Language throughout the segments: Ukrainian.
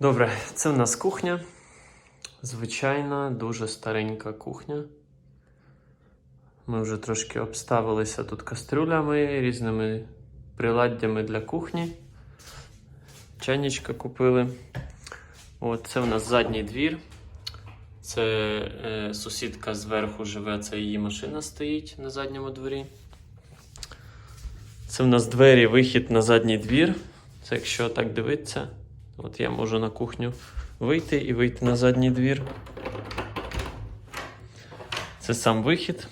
Добре, це в нас кухня. Звичайна, дуже старенька кухня. Ми вже трошки обставилися тут кастрюлями, різними приладдями для кухні. Чайничка купили. От, це в нас задній двір. Це е, сусідка зверху живе, це її машина стоїть на задньому дворі. Це в нас двері, вихід на задній двір. Це якщо так дивитися, от я можу на кухню вийти і вийти на задній двір. Це сам вихід.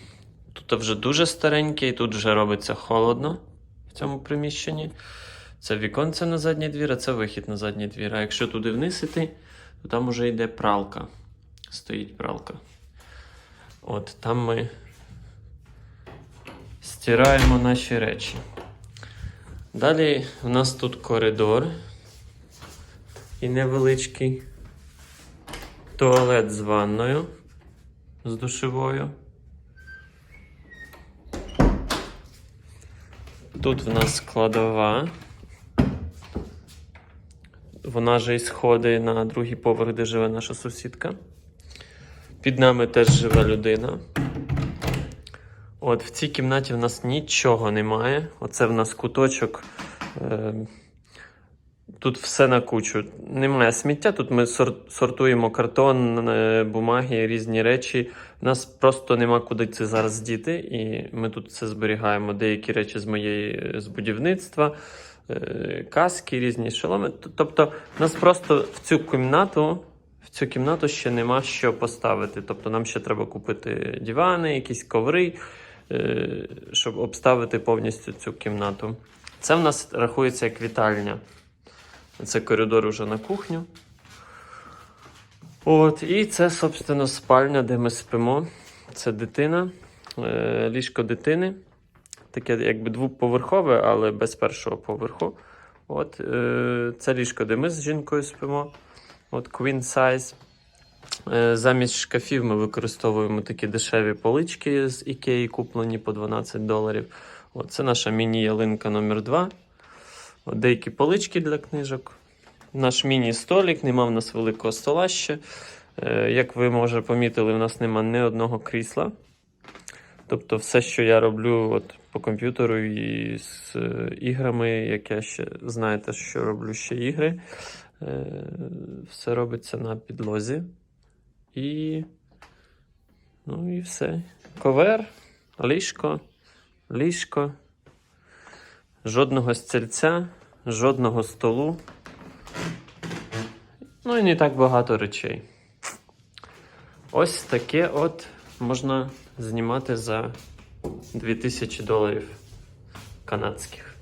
Тут вже дуже старенький, тут вже робиться холодно в цьому приміщенні. Це віконце на задній двір, а це вихід на задній двір. А якщо туди вниз іти, то там вже йде пралка. Стоїть пралка. От там ми стираємо наші речі. Далі у нас тут коридор і невеличкий туалет з ванною, з душевою. Тут в нас складова. Вона же і сходить на другий поверх, де живе наша сусідка. Під нами теж живе людина. От в цій кімнаті в нас нічого немає. Оце в нас куточок. Е, тут все на кучу. Немає сміття. Тут ми сор- сортуємо картон, е, бумаги, різні речі. У нас просто нема куди це зараз діти, і ми тут все зберігаємо. Деякі речі з моєї з будівництва, е, каски, різні шоломи. Тобто, у нас просто в цю кімнату. В цю кімнату ще нема що поставити. Тобто нам ще треба купити дивани, якісь коври, е, щоб обставити повністю цю кімнату. Це в нас рахується як вітальня. Це коридор уже на кухню. От, і це, собственно, спальня, де ми спимо. Це дитина, е, ліжко дитини. Таке якби двоповерхове, але без першого поверху. От, е, це ліжко, де ми з жінкою спимо. От Queen Size. Е, Замість шкафів ми використовуємо такі дешеві полички з Ікеї, куплені по 12 доларів. От, це наша міні-ялинка номер 2 От деякі полички для книжок. Наш міні-столик, нема в нас великого стола ще. Е, Як ви може помітили, в нас нема ні одного крісла. Тобто, все, що я роблю от, по комп'ютеру і з е, іграми, як я ще знаєте, що роблю ще ігри. Е, Все робиться на підлозі. І. Ну і все. Ковер, ліжко, ліжко. Жодного стільця, жодного столу. Ну і не так багато речей. Ось таке от можна знімати за 2000 доларів канадських.